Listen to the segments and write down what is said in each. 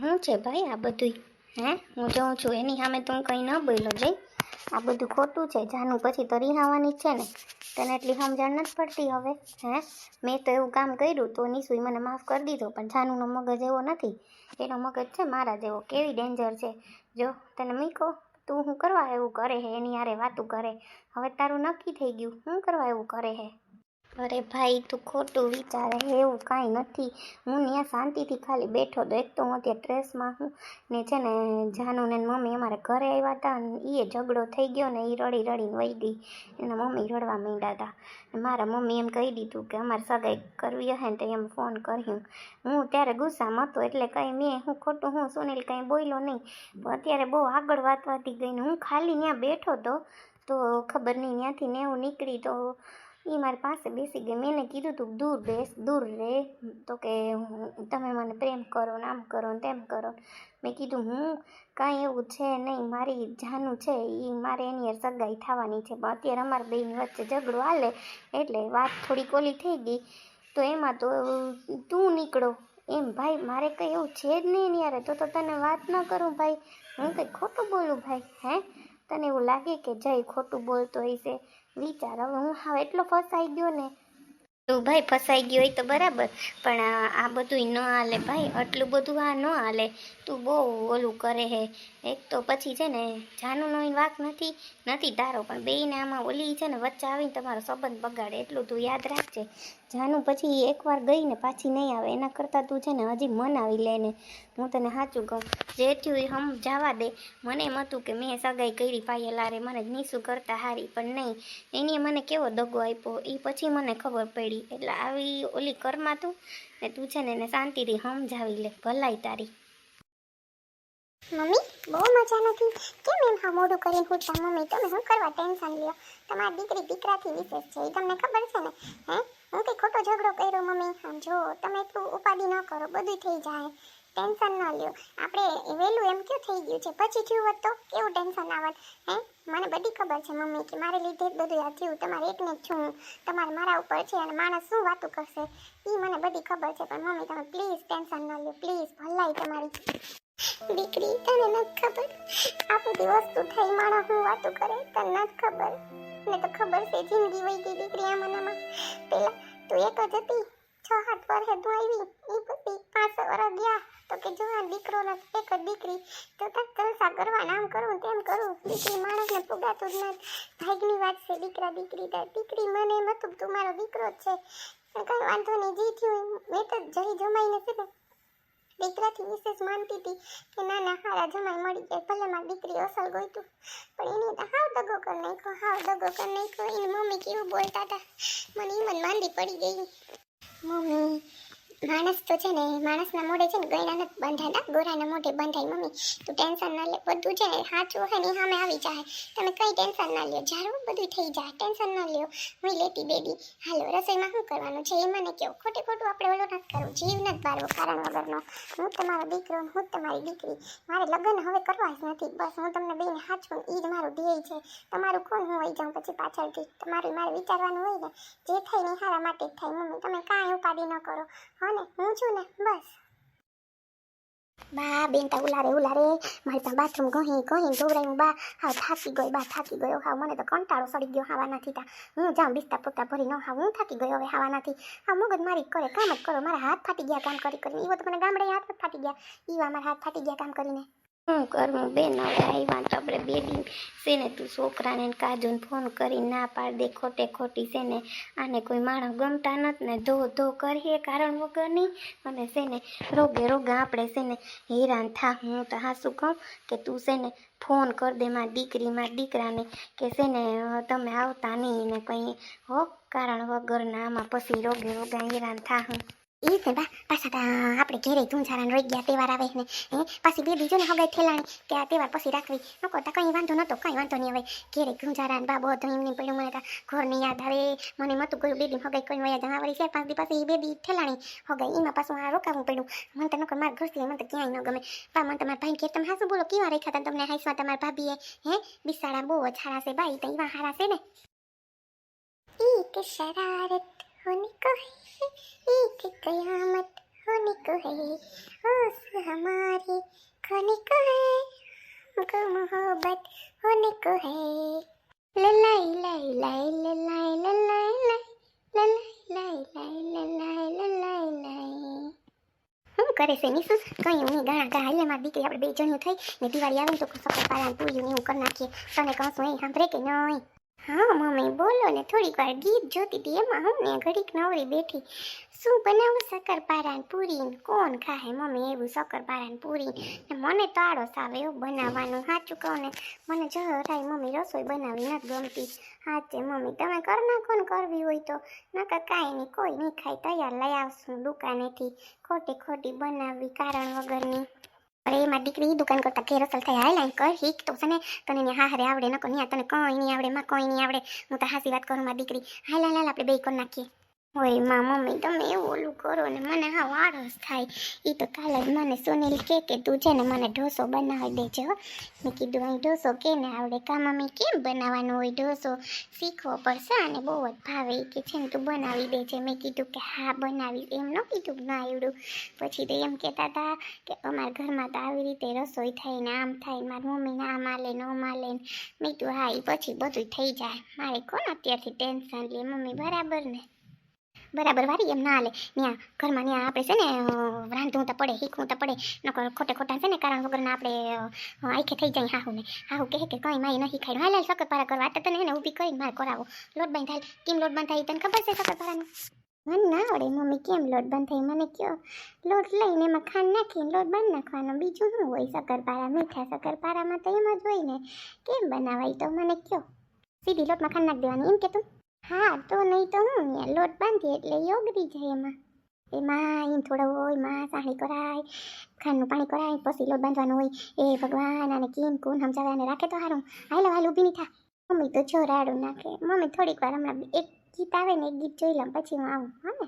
શું છે ભાઈ, આ બધું હે? હું જોઉં છું, એની સામે તું કંઈ ન બોલો જઈ. આ બધું ખોટું છે, જાનું પછી તો રિહાવાની છે ને. તને એટલી સમજણ નથી પડતી હવે, હે? મેં તો એવું કામ કર્યું, તો નિશુએ મને માફ કરી દીધો, પણ જાનુનો મગજ એવો નથી. એનો મગજ છે મારા જેવો, કેવી ડેન્જર છે. જો, તને મીકો, તું શું કરવા એવું કરે હે, એની હારે વાતું કરે. હવે તારું નક્કી થઈ ગયું, શું કરવા એવું કરે હે? અરે ભાઈ, તું ખોટું વિચારે એવું કાંઈ નથી. હું ત્યાં શાંતિથી ખાલી બેઠો તો એક તો હું અત્યારે ડ્રેસમાં હું ને છે ને જાનુ ને મમ્મી અમારે ઘરે આવ્યા હતા અને એ ઝઘડો થઈ ગયો ને એ રડી રડીને વહી ગઈ. એના મમ્મી રડવા માંડ્યા હતા. મારા મમ્મી એમ કહી દીધું કે અમારે સગાઈ કરવી હશે ને તો એમ ફોન કર્યું. હું ત્યારે ગુસ્સામાં હતો એટલે કંઈ મેં હું ખોટું હું સુનિલ કંઈ બોલ્યો નહીં. પણ અત્યારે બહુ આગળ વાત વાતી ગઈ ને હું ખાલી ત્યાં બેઠો તો તો ખબર નહીં ત્યાંથી ને એવું નીકળી તો એ મારી પાસે બેસી ગઈ મેં કીધું તું દૂર બેસ દૂર રહે તો કે તમે મને પ્રેમ કરો ને આમ કરો ને તેમ કરો મેં કીધું હું કાંઈ એવું છે નહીં મારી જાનું છે એ મારે એની સગાઈ થવાની છે પણ અત્યારે અમારા બેની વચ્ચે ઝઘડો હાલે એટલે વાત થોડી કોલી થઈ ગઈ તો એમાં તો તું નીકળો એમ ભાઈ મારે કંઈ એવું છે જ નહીં યારે તો તો તને વાત ન કરું ભાઈ હું કંઈ ખોટું બોલું ભાઈ હે તને એવું લાગે કે જય ખોટું બોલતો હશે વિચાર હવે હું હા એટલો ફસાઈ ગયો ને. તું ભાઈ ફસાઈ ગયો હોય તો બરાબર, પણ આ બધું ન હાલે ભાઈ, આટલું બધું આ ન હાલે. તું બહુ ઓલું કરે હે. એક તો પછી છે ને જાનુનો વાક નથી નથી તારો, પણ બેયને આમાં ઓલી છે ને વચ્ચે આવીને તમારો સંબંધ બગાડે, એટલું તું યાદ રાખજે. જાનુ પછી એકવાર ગઈ ને પાછી નહીં આવે, એના કરતાં તું છે ને હજી મનાવી લે ને. હું તને સાચું કહું, જે થયું હમ જવા દે. મને એમ હતું કે મેં સગાઈ કરી પાયેલારે મને નીસું કરતા હારી, પણ નહીં. એની મને કેવો દગો આપ્યો એ પછી મને ખબર પડી. એટલે આવી ઓલી કરમાં તું ને તું છે ને એને શાંતિથી સમજાવી લે, ભલાઈ તારી. મમ્મી, બહુ મજા નથી. કેમ એમ હા મોઢું કરીને પૂછતા, મમ્મી, તમે શું કરવા ટેન્શન લ્યો? તમારી દીકરી દીકરાથી વિશેષ છે એ તમને ખબર છે ને? હે? હું કંઈ ખોટો ઝઘડો કર્યો, મમ્મી? આમ જો, તમે એટલું ઉપાધિ ન કરો બધું થઈ જાય. ટેન્શન ન લ્યો. આપણે વહેલું એમ ક્યું થઈ ગયું છે? પછી થયું હોત તો કેવું ટેન્શન આવત? હે? મને બધી ખબર છે, મમ્મી, કે મારે લીધે જ બધું આ થયું. તમારે એકને જ છું તમારે મારા ઉપર છે અને માણસ શું વાતું કરશે? એ મને બધી ખબર છે, પણ મમ્મી, તમે પ્લીઝ ટેન્શન ન લ્યો. પ્લીઝ, ભલાઈ તમારી. દીકરી, તને નથી ખબર? આખો દિવસ વસ્તુ થઈ માણસ હું વાતો કરે, તને નથી ખબર. ને તો ખબર છે, જિંદગી વહી ગઈ દીકરી આમાંનામાં. પેલા તું એક જ હતી છ સાત વર્ષે તું આવી એ પછી પાંચ વર્ષ ગયા. તો કે જો આ દીકરો નથી એક જ દીકરી, તો તાર જલસા કરવા નામ કરું, તેમ કરું. દીકરી માણસને પુગાતું જ નથી ભાગની વાત છે, દીકરા, દીકરી દીકરી મને એમ હતું તું મારો દીકરો જ છે. કઈ વાંધો નહીં, જી થયું મેં તો જઈ જમાઈને છે ને દીકરાથી વિશેષ માનતી હતી કે ના ના હારા જમાઈ મળી જાય, ભલે મારી દીકરી અસલ ગોઈતું પણ એને તો હાવ દગો કરી નાખ્યો, હાવ દગો કરી નાખ્યો. એની મમ્મી કેવું બોલતા હતા? મને મન માંદી પડી ગઈ. મમ્મી માણસ તો છે ને, માણસના મોઢે છે ને ગયડા નથી બંધાતા ગોરાના મોઢે બંધાય મમ્મી. તું ટેન્શન ના લે, બધું છે ને સાચું હોય ને સામે આવી જાય. તમે કઈ ટેન્શન ના લ્યો જારું બધું થઈ જાય, ટેન્શન ના લ્યો. હું લેતી બેબી. હાલો, રસોઈમાં શું કરવાનું? છે એ મને કહો. ખોટે ખોટું આપણે ઓલો નથી કરવું, જીવ નથી બારવો કારણ વગરનો. હું તમારો દીકરો હું તમારી દીકરી. મારે લગ્ન હવે કરવા જ નથી. બસ હું તમને બેને સાચું એ જ મારું ધ્યેય છે. તમારું કોણ હું હોઈ જાઉં પછી પાછળથી? તમારું મારે વિચારવાનું હોય ને? જે થાય ને સારા માટે જ થાય મમ્મી. તમે કાંઈ ઉપાધિ ન કરો. હા હું છું ને, બસ. બા, બેન તા ઉલારે ઉલારે. મારે પાસે બાથરૂમ ગહી ગહી ધોવરાયું બા. હા થાકી ગયો બા થાકી ગયો. હા મને તો કંટાળો સડી ગયો હાવા નથી તા. હું જાઉં બિસ્તા પોતા ભરી ન હા હું થાકી ગયો હવે હાવા નથી. હા મગજ મારી કરે, કામ જ કરો. મારા હાથ ફાટી ગયા કામ કરી કરીને. એવો તો મને ગામડે હાથ ફાટી ગયા. એવા મારા હાથ ફાટી ગયા કામ કરીને. શું કરવું બેન હવે આવ્યા તો આપણે બે દિન છે ને તું છોકરાને કાજુને ફોન કરી ના પાડ દે, ખોટે ખોટી છે ને, આને કોઈ માણસ ગમતા નથી ને, ધો ધો કરીએ કારણ વગરની. અને છે ને, રોગે રોગા આપણે છે ને હેરાન થા. હું તો હાસું કહું કે તું છે ને ફોન કર દે મારી દીકરી, મારા દીકરાને કે છે ને તમે આવતા નહીં ને કંઈ. હો, કારણ વગરના આમાં પછી રોગે રોગા હેરાન થા હું. એ છે બા, પાછા તા આપણે ઘેરે ધૂંઝારાને રોઈ ગયા તહેવાર આવે ને, હે? પાછી બે બીજું ને હવે ઠેલાણી કે આ તહેવાર પછી રાખવી. ન કરતા કંઈ વાંધો નહોતો કંઈ વાંધો નહીં હવે. ઘેરે ધૂંઝારા બા બધું એમને પડ્યું મને તા ઘરની યાદ આવે. મને મતું ગયું બેબી હગાઈ કોઈ વયા જવા છે પાંચ દી પાછી બેબી ઠેલાણી હગાઈ. એમાં પાછું આ રોકાવું પડ્યું. મને તો નકર માર ઘરથી મને તો ક્યાંય ન ગમે. બા, મને તમારા ભાઈ ઘેર તમે હાસું બોલો, કેવા રેખા હતા તમને હાઈસવા તમારા ભાભીએ? હે? બિસાડા બહુ જ હારા છે બા તો એવા હારા છે ને. ઈ કે શરારત होने को है एक कयामत होने को है ओस हमारे खाने को है हमको मोहब्बत होने को है ललाई लाई लाई ललाई ललाई लाई ललाई लाई लाई ललाई ललाई लाई હું કરે છે મિસુસ કંઈ હું ઘણા ઘણા હાલે મારી દીકરી આપણે બે જણ્યું થઈ ને દિવાળી આવે તો સફળ પાલા પૂર્યું ને એવું કરી નાખીએ તને કહું છું એ સાંભળે કે નહીં હા, મમ્મી, બોલો ને, થોડીક વાર ગીત જોતી હતી. એમાં હું ઘડીક નવરી બેઠી. શું બનાવું શક્કરપારા પૂરી કોણ ખાહે મમ્મી એવું શક્કરપારા પૂરી ને મને તો આળસ આવે એવું બનાવવાનું. સાચું કહું ને, મને જરાય મમ્મી રસોઈ બનાવી નથી ગમતી. સાચે, મમ્મી, તમે કર નાખો ને કરવી હોય તો? નકર કાંઈ નહીં, કોઈ નહીં ખાય. તૈયાર લઈ આવશું દુકાનેથી. ખોટી ખોટી બનાવવી કારણ વગરની. અરે એમાં દીકરી દુકાન કરતા ઘેર અસલ થાય હાલ આઈ કર શીખ તો છે ને તને ને હારે આવડે નકો નહીં તને કંઈ નહીં આવડે માં કંઈ નહીં આવડે હું તો હાસી વાત કરું માં દીકરી હાલ હાલ હાલ આપણે બે કરી નાખીએ ઓયમાં મમ્મી, તમે એવું ઓલું કરો ને મને હા આળસ થાય. એ તો કાલે જ મને સુનિલ કે કે, તું છે ને મને ઢોસો બનાવી દેજો મેં કીધું, અહીં ઢોસો કે ને આવડે? કા મમ્મી, કેમ બનાવવાનો હોય ઢોસો? શીખવો પડશે અને બહુ જ ભાવે કે છે ને, તું બનાવી દેજે. મેં કીધું કે, હા, બનાવી એમ ન કીધું ના આવડું. પછી તો એમ કહેતા હતા કે, અમારા ઘરમાં તો આવી રીતે રસોઈ થાય ને આમ થાય, મારી મમ્મીને આ માલે ને માલે ને. મેં કીધું, હા એ પછી બધું થઈ જાય. મારે કોણ અત્યારથી ટેન્શન લે? મમ્મી બરાબર ને? બરાબર વારી એમ ના હાલે. ત્યાં ઘરમાં ત્યાં આપણે છે ને રાંધવું તો પડે, શીખવું તો પડે, નકર ખોટે ખોટા છે ને કારણ વગરના આપણે આંખે થઈ જાય હાહુ ને હાહુ કહે કે કંઈ માય નથી ખાઈ હાલ હાલ શક્કરપારા કરવા. તો તને એને ઊભી કરીને મારે કરાવો. લોટ બંધ થાય કેમ લોટ બંધ થાય તને ખબર છે શક્કરપારાનું મને ના આવડે મમ્મી, કેમ લોટ બંધ થઈ મને કયો? લોટ લઈને એમાં ખાંડ નાખીને લોટ બંધ નાખવાનો. બીજું શું હોય શક્કરપારા મીઠા શક્કરપારામાં તો એમ જ હોય ને. કેમ બનાવાય તો? મને કયો? સીધી લોટમાં ખાંડ નાખી દેવાની. એમ કે તું? હા, તો નહીં તો હું ને લોટ બાંધી એટલે યોગ બી જાય એમાં. એમાં એમ થોડો હોયમાં સાણી કરાય, ખાંડનું પાણી કરાય, પછી લોટ બાંધવાનો હોય. એ ભગવાન, આને કેમ કોણ સમજાવે, આને રાખે તો સારું હાલો, હાલ ઊભી નહીં થા. મમ્મી તો જો રાડું નાખે. મમ્મી થોડીક વાર હમણાં એક ગીત આવે ને એક ગીત જોઈ લઉં, પછી હું આવું. હા ને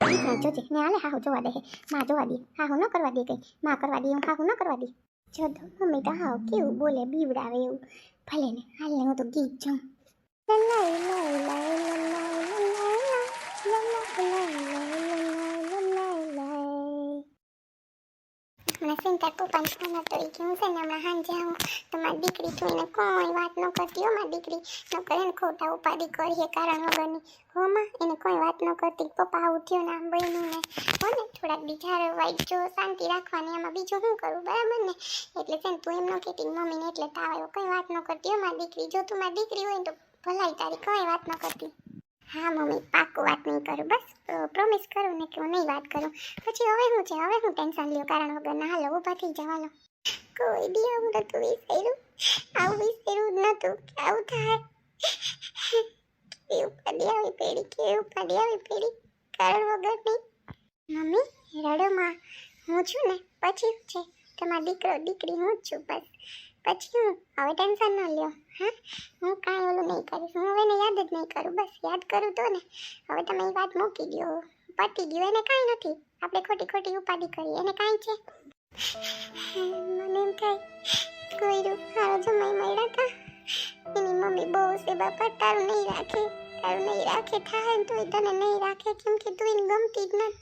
ગીતના જોજે. ને હાલે, હાહુ જોવા દે માં જોવા દે. હાહુ ન કરવા દે કંઈ. માં કરવા દે, હું હાહુ ન કરવા દે. જો મમ્મી તો હાવ કેવું બોલે, બીવડાવે એવું. ભલે ને હાલ ને હું તો ગીત જોઉં. મને સિંતા ને હમણાં વાત ન કરતી હો દીકરી. ખોટા ઉપાધિ કરીએ કારણ વગરની. હો એને કોઈ વાત ન કરતી. પપ્પા આવું થયું ને આમ બન્યું થોડાક બીજા વાઈટ શાંતિ રાખવાની એમાં બીજું શું કરું? બરાબર ને? એટલે છે ને તું એમ ન કહેતી મમ્મીને એટલે તાવ આવ્યો. કંઈ વાત ન કરતી મારી દીકરી. જો તું મારી દીકરી હોય તો ભલાઈ તારી કોઈ વાત ન કરતી. હા, મમ્મી પાકું વાત નહીં કરું, બસ પ્રોમિસ કરું ને કે હું નહીં વાત કરું. પછી હવે શું છે? હવે હું ટેન્શન લ્યો, કારણ વગર ના હાલો, ઊભા થઈ જવા લો કોઈ દી આવું નતું વિચાર્યું આવું વિચાર્યું નતું. કે આવું થાય. એ ઉપાડી આવી પેઢી કે ઉપાડી આવી પેઢી કારણ વગર નહીં. મમ્મી રડોમાં હું છું ને? પછી છે? તમારો દીકરો, દીકરી, હું જ છું, બસ. પછી હું? હવે ટેન્શન ન લ્યો. હા? હું કાંઈ ઓલું નહીં કરીશ. હું હવે યાદ જ નહીં કરું. બસ, યાદ કરું તો ને. હવે તમે એ વાત મૂકી દો પતી ગયું. એને કાંઈ નથી. આપણે ખોટી ખોટી ઉપાધિ કરી એને કાંઈ છે? મને એમ થાય, કોઈરું હારો જમાઈ મળ્યા હતા એની મમ્મી બહુ છે બાપા તારું નહીં રાખે. તારું નહીં રાખે થાય તો તને નહીં રાખે. કેમ કે તું એને ગમતી જ નથી.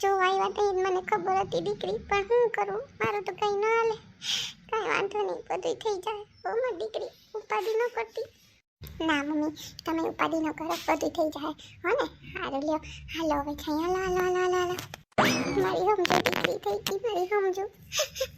જો આવ્યા તો મને ખબર હતી દીકરી, પણ હું કરું? મારું તો કંઈ ન હાલે. કાંઈ વાંધો નહીં બધું થઈ જાય. મારી દીકરી, ઉપાધિ ન કરતી. ના, મમ્મી, તમે ઉપાધિ ન કરો બધું થઈ જાય. હો ને? હારું લ્યો. હાલો, હવે ખાઈ લા હાલો હાલો હાલો મારી સમજો દીકરી થઈ ગઈ, મારી સમજો.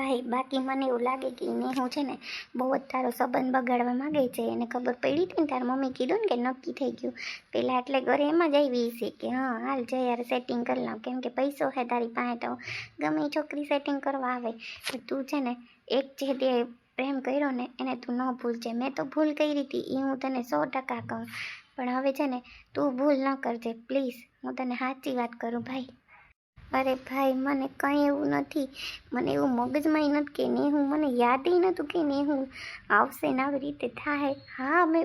ભાઈ, બાકી મને એવું લાગે કે એને હું છે ને બહુ જ તારો સંબંધ બગાડવા માંગે છે. એને ખબર પડી હતી ને તાર મમ્મી કીધું ને કે નક્કી થઈ ગયું. પહેલાં એટલે ઘરે એમ જ આવી છે કે, હા, હાલ જઈ યાર સેટિંગ કરી લઉં કેમ કે પૈસો છે તારી પાસે તો ગમે એ છોકરી સેટિંગ કરવા આવે. તો તું છે ને એક જે તે પ્રેમ કર્યો ને એને તું ન ભૂલજે મેં તો ભૂલ કરી હતી એ હું તને સો ટકા કહું. પણ હવે છે ને તું ભૂલ ન કરજે પ્લીઝ હું તને સાચી વાત કરું, ભાઈ. અરે ભાઈ, મને કંઈ એવું નથી. મને એવું મગજમાં નથી કે ને હું મને યાદ નહોતું કે ને હું આવશે ને આવી રીતે થાય. હા, અમે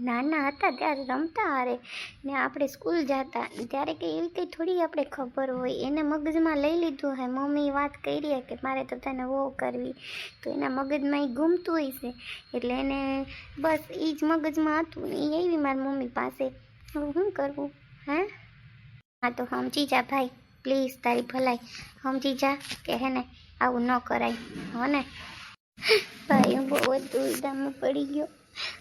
નાના હતા, ત્યારે રમતા હારે. ને આપણે સ્કૂલ જતા. ત્યારે કે એવી કંઈ થોડી આપણે ખબર હોય. એને મગજમાં લઈ લીધું હોય મમ્મી વાત કરી કે મારે તો તને વો કરવી. તો એના મગજમાં એ ગુમતું હોય છે. એટલે એને બસ એ જ મગજમાં હતું ને એ આવી મારી મમ્મી પાસે. શું કરવું? હે? હા, તો સમજી જા ભાઈ. પ્લીઝ તારી ભલાઈ સમજી જા કે હે ને આવું ન કરાય. હો ને? ભાઈ, હું બહુ જ દુવિધામાં પડી ગયો.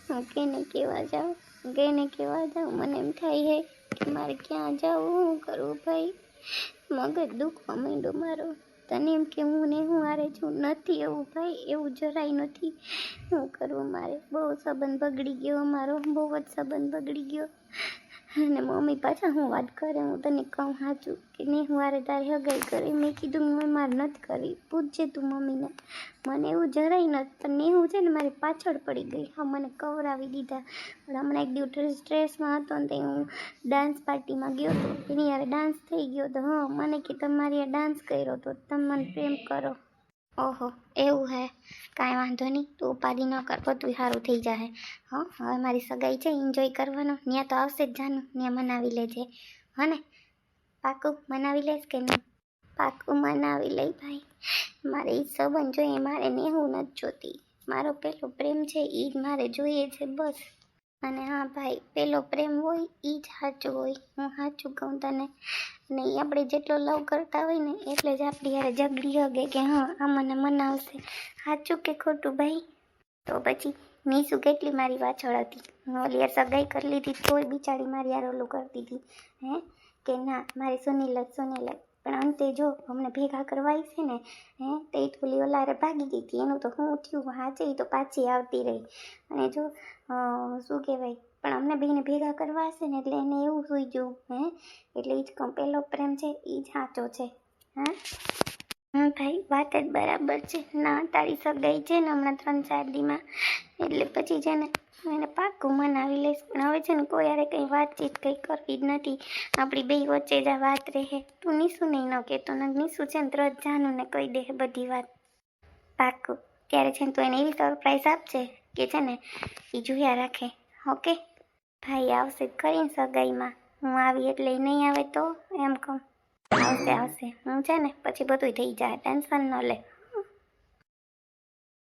હું કેને કેવા જાઉં? કેને કેવા જાઉં? મને એમ થાય હે કે મારે ક્યાં જાઉં? શું કરવું ભાઈ? મગજ દુખવા માંડ્યો મારો. તને એમ કે હું ને હું હારે છું? નથી એવું ભાઈ, એવું જરાય નથી. શું કરવું મારે? બહુ સંબંધ બગડી ગયો મારો બહુ જ સંબંધ બગડી ગયો. અને મમ્મી પાછા હું વાત કરે, હું તને કહું સાચું કે નહીં, હું મારે તારી હગાઈ કરી. મેં કીધું મેં મારે નથી કરી. પૂછજે તું મમ્મીને. મને એવું જરાય નથી, પણ એવું છે ને મારી પાછળ પડી ગઈ. હા, મને કવરાવી દીધા. પણ હમણાં એક દિવસ સ્ટ્રેસમાં હતો ને ત્યાં હું ડાન્સ પાર્ટીમાં ગયો હતો એની યારે ડાન્સ થઈ ગયો તો, હા, મને કે તમારી ડાન્સ કર્યો તો, તમે મને પ્રેમ કરો. ઓહો, એવું હે? કાંઈ વાંધો નહીં, તું ઉપાધિ ન કર બધું સારું થઈ જશે હં. હવે મારી સગાઈ છે એન્જોય કરવાનો. ત્યાં તો આવશે જ જાનું ત્યાં મનાવી લેજે. હને પાકું, મનાવી લેશ કે નહીં? પાકું મનાવી લઈ ભાઈ. મારે એ સંબંધ જોઈએ, મારે ને હું નથી જોતી. મારો પેલો પ્રેમ છે એ જ મારે જોઈએ છે, બસ. અને હા ભાઈ, પેલો પ્રેમ હોય એ જ સાચું હોય. હું સાચું કહું તને. ને એ આપણે જેટલો લવ કરતા હોય ને, એટલે જ આપણી યારે ઝઘડી હગે કે હા, આ મને મનાવશે. સાચું કે ખોટું ભાઈ? તો પછી નીસુ કેટલી મારી પાછળ હતી? હું ઓલી યાર સગાઈ કરી લીધી, તોય બિચારી મારી યાર ઓલું કરતી હતી. હે? કે ના, મારી સુનીલ જ સુની જ. પણ અંતે જો અમને ભેગા કરવાય છે ને, હે, તે ઓલી ઓલારે ભાગી ગઈ હતી. એનું તો શું થયું હાચે તો પાછી આવતી રહી. અને જો શું કહેવાય, પણ અમને બેને ભેગા કરવા હશે ને, એટલે એને એવું સુઈ ગયું, હે. એટલે એ જ પહેલો પ્રેમ છે એ જ સાચો છે, હા. હા, ભાઈ, વાત જ બરાબર છે. ના, તારી સગાઈ છે ને હમણાં ત્રણ ચાર દીમાં. એટલે પછી છે ને હું એને પાક્કું મનાવી લઈશ. પણ હવે છે ને કોઈ યારે કંઈ વાતચીત કંઈ કરવી જ નથી. આપણી બે વચ્ચે જ આ વાત રહે. તું નીસુ નહીં ન કહેતો. ને નીસુ છે ને તરત જાનું ને કહી દે બધી વાત. પાક્કું ત્યારે છે ને તું એને એવી સરપ્રાઈઝ આપજે કે છે ને એ જોયા રાખે. ઓકે? ભાઈ આવશે ખરી કરીને સગાઈમાં. હું આવી એટલે નહીં આવે તો એમ કહું. આવશે આવશે. હું છે ને પછી બધું થઈ જાય. ટેન્શન ન લે.